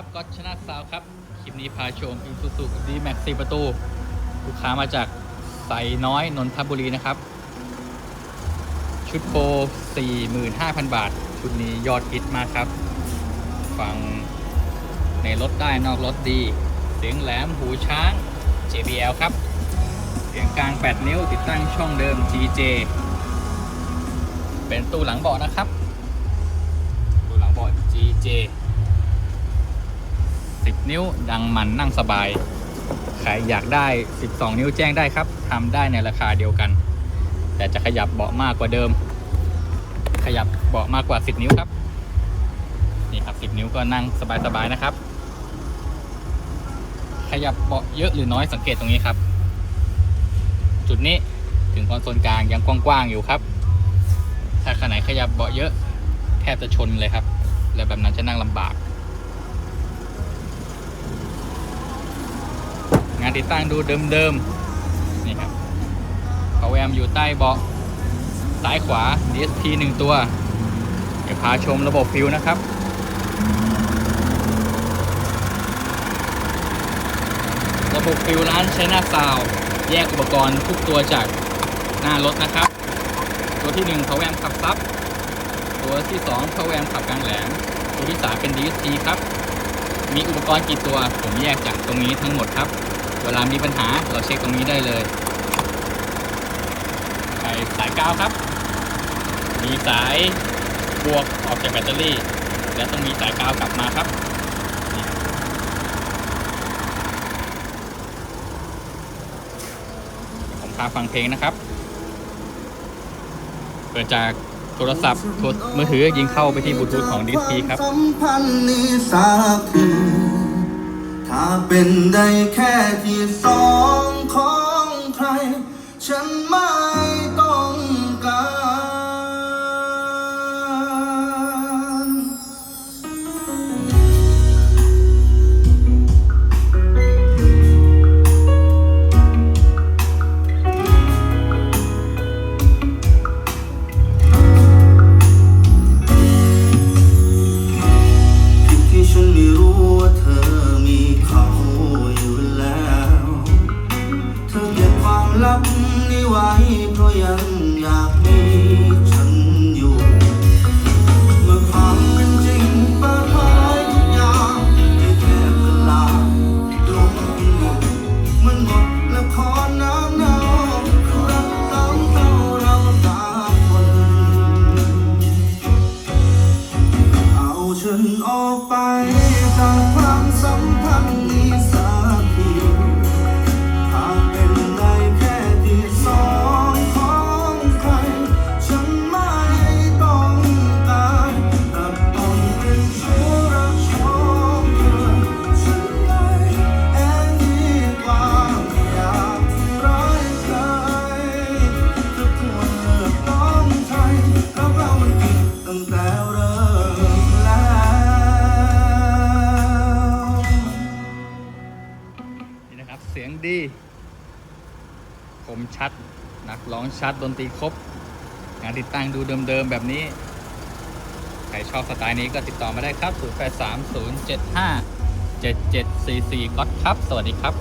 ครับก็ชนะซาวครับ คลิปนี้พาชมอีซูซูดีแม็กซีประตู ลูกค้ามาจากไซน้อยนนทบุรีนะครับ ชุดโปร45,000 บาท ชุดนี้ยอดฮิตมากครับ ฟังในรถได้นอกรถดี เสียงแหลมหูช้าง JBL ครับ เสียงกลาง 8 นิ้วติดตั้งช่องเดิม TJ เป็นตู้หลังเบาะนะครับ ตู้หลังเบาะ GJ 10 นิ้ว ดังมันนั่งสบาย ใครอยากได้ 12 นิ้วแจ้งได้ครับทำได้ในราคาเดียวกัน แต่จะขยับเบาะมากกว่าเดิม ขยับเบาะมากกว่า 10 นิ้วครับ นี่ครับ 10 นิ้วก็นั่งสบายๆนะครับ ขยับเบาะเยอะหรือน้อยสังเกตตรงนี้ครับ จุดนี้ถึงคอนโซลกลางยังกว้างๆอยู่ครับ ถ้าขนาดขยับเบาะเยอะ แทบจะชนเลยครับ แล้วแบบนั้นจะนั่งลำบากานติดตั้งดูเดิมๆ นี่ครับพาวแวมอยู่ใต้เบาะซ้ายขวา DSP หนึ่งตัวเดี๋ยวพาชมระบบฟิวนะครับระบบฟิวร้านใช้หน้าซาวแยกอุปกรณ์ทุกตัวจากหน้ารถนะครับ ตัวที่1 p o w e r ขับซับ ตัวที่ 2 p o w e r ขับกลางแหลม ตัวที่ 3 เป็น DSP ครับ มีอุปกรณ์กี่ตัวผมแยกจากตรงนี้ทั้งหมดครับ เวลามีปัญหาเราเช็คตรงนี้ได้เลยใช้สายกาวครับ มีสายบวกออกจากแบตเตอรี่ และต้องมีสายกาวกลับมาครับผมพาฟังเพลงนะครับเปิดจากโทรศัพท์มือถือยิงเข้าไปที่บลูทูธของ DSP ครับสัมพันธ์นี้สักทีถ้า เป็นได้แค่ที่สองของใคร ฉันไม่ ยังอยากมีฉันอยู่ เมื่อความเป็นจริงเปิดเผยทุกอย่างให้แทบละลาลงหมดมันหมดละครน้ำเนารักน้ำเท่าเราสามคน เอาฉันออกไปจากความสัมพันธ์นี้ มชัด นักร้องชัดดนตรีครบ งานติดตั้งดูเดิมๆแบบนี้ ใครชอบสไตล์นี้ก็ติดต่อมาได้ครับ 0830757744ก็อดครับ สวัสดีครับ